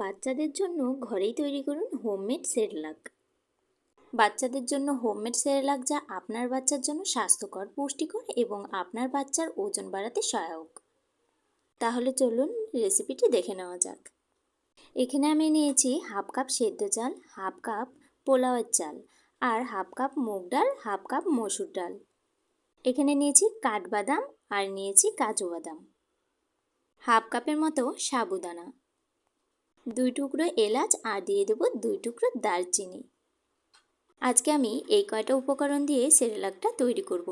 বাচ্চাদের জন্য ঘরেই তৈরি করুন হোমমেড সেরেলাক বাচ্চাদের জন্য হোমমেড সেরেলাক যা আপনার বাচ্চার জন্য স্বাস্থ্যকর, পুষ্টিকর এবং আপনার বাচ্চার ওজন বাড়াতে সহায়ক। তাহলে চলুন রেসিপিটি দেখে নেওয়া যাক। এখানে আমি নিয়েছি হাফ কাপ সেদ্ধ চাল হাফ কাপ পোলাওয়ের চাল আর হাফ কাপ মুগ ডাল হাফ কাপ মসুর ডাল। এখানে নিয়েছি কাঠবাদাম আর নিয়েছি কাজু বাদাম। হাফ কাপের মতো সাবুদানা। দুই টুকরো এলাচ আর দিয়ে দেবো দুই টুকরো দারচিনি। আজকে আমি এই কয়টা উপকরণ দিয়ে সেরেলাকটা তৈরি করব।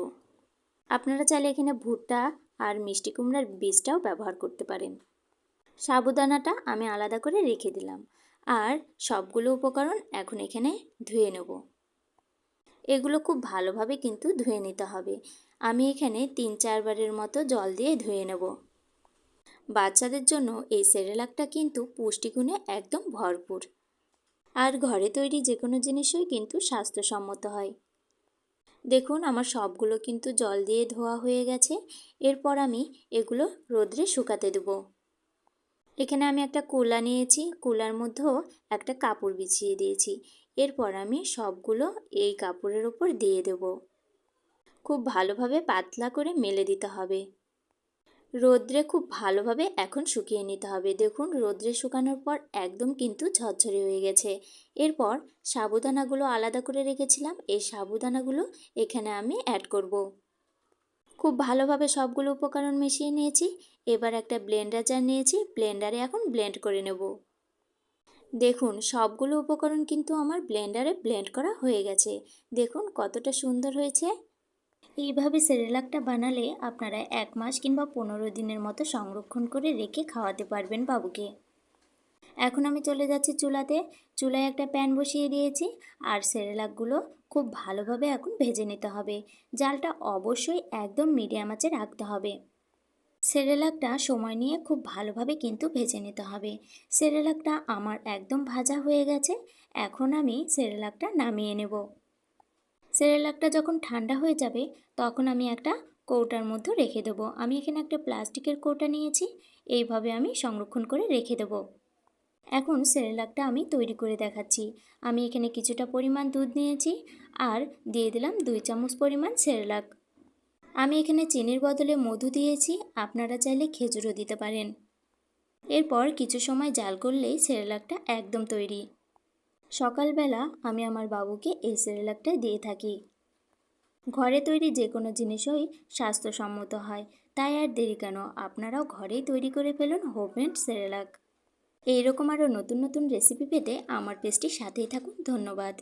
আপনারা চাইলে এখানে ভুট্টা আর মিষ্টি কুমড়ার বীজটাও ব্যবহার করতে পারেন। সাবুদানাটা আমি আলাদা করে রেখে দিলাম আর সবগুলো উপকরণ এখন এখানে ধুয়ে নেব। এগুলো খুব ভালোভাবে কিন্তু ধুয়ে নিতে হবে। আমি এখানে তিন চারবারের মতো জল দিয়ে ধুয়ে নেব। বাচ্চাদের জন্য এই সেরেলাকটা কিন্তু পুষ্টিগুণে একদম ভরপুর। আর ঘরে তৈরি যে কোনো জিনিসই কিন্তু স্বাস্থ্যসম্মত হয়। দেখুন, আমার সবগুলো কিন্তু জল দিয়ে ধোয়া হয়ে গেছে। এরপর আমি এগুলো রোদ্রে শুকাতে দেব। এখানে আমি একটা কুলা নিয়েছি। কুলার মধ্যেও একটা কাপড় বিছিয়ে দিয়েছি। এরপর আমি সবগুলো এই কাপড়ের ওপর দিয়ে দেব। খুব ভালোভাবে পাতলা করে মেলে দিতে হবে। রোদ্রে খুব ভালোভাবে এখন শুকিয়ে নিতে হবে। দেখুন, রোদ্রে শুকানোর পর একদম কিন্তু ঝরঝরে হয়ে গেছে। এরপর সাবুদানাগুলো আলাদা করে রেখেছিলাম। এই সাবুদানাগুলো এখানে আমি অ্যাড করব। খুব ভালোভাবে সবগুলো উপকরণ মিশিয়ে নিয়েছি। এবার একটা ব্লেন্ডার জার নিয়েছি। ব্লেন্ডারে এখন ব্লেন্ড করে নেব। দেখুন, সবগুলো উপকরণ কিন্তু আমার ব্লেন্ডারে ব্লেন্ড করা হয়ে গেছে। দেখুন কতটা সুন্দর হয়েছে। এইভাবে সেরেলাকটা বানালে আপনারা এক মাস কিংবা পনেরো দিনের মতো সংরক্ষণ করে রেখে খাওয়াতে পারবেন বাবুকে। এখন আমি চলে যাচ্ছি চুলাতে। চুলায় একটা প্যান বসিয়ে দিয়েছি আর সেরেলাকগুলো খুব ভালোভাবে এখন ভেজে নিতে হবে। জালটা অবশ্যই একদম মিডিয়াম আঁচে রাখতে হবে। সেরেলাকটা সময় নিয়ে খুব ভালোভাবে কিন্তু ভেজে নিতে হবে। সেরেলাকটা আমার একদম ভাজা হয়ে গেছে। এখন আমি সেরেলাকটা নামিয়ে নেব। সেরেলাকটা যখন ঠান্ডা হয়ে যাবে, তখন আমি একটা কৌটার মধ্যে রেখে দেবো। আমি এখানে একটা প্লাস্টিকের কৌটা নিয়েছি, এইভাবে আমি সংরক্ষণ করে রেখে দেবো। এখন সেরেলাকটা আমি তৈরি করে দেখাচ্ছি। আমি এখানে কিছুটা পরিমাণ দুধ নিয়েছি আর দিয়ে দিলাম দুই চামচ পরিমাণ সেরেলাক। আমি এখানে চিনির বদলে মধু দিয়েছি, আপনারা চাইলে খেজুরও দিতে পারেন। এরপর কিছু সময় জাল করলেই সেরেলাকটা একদম তৈরি। সকালবেলা আমি আমার বাবুকে এই সেরেলাকটা দিয়ে থাকি। ঘরে তৈরি যে কোনো জিনিসই স্বাস্থ্যসম্মত হয়। তাই আর দেরি কেন? আপনারাও ঘরেই তৈরি করে ফেলুন হোমমেড সেরেলাক। এইরকম আরও নতুন নতুন রেসিপি পেতে আমার পেজটির সাথেই থাকুন। ধন্যবাদ।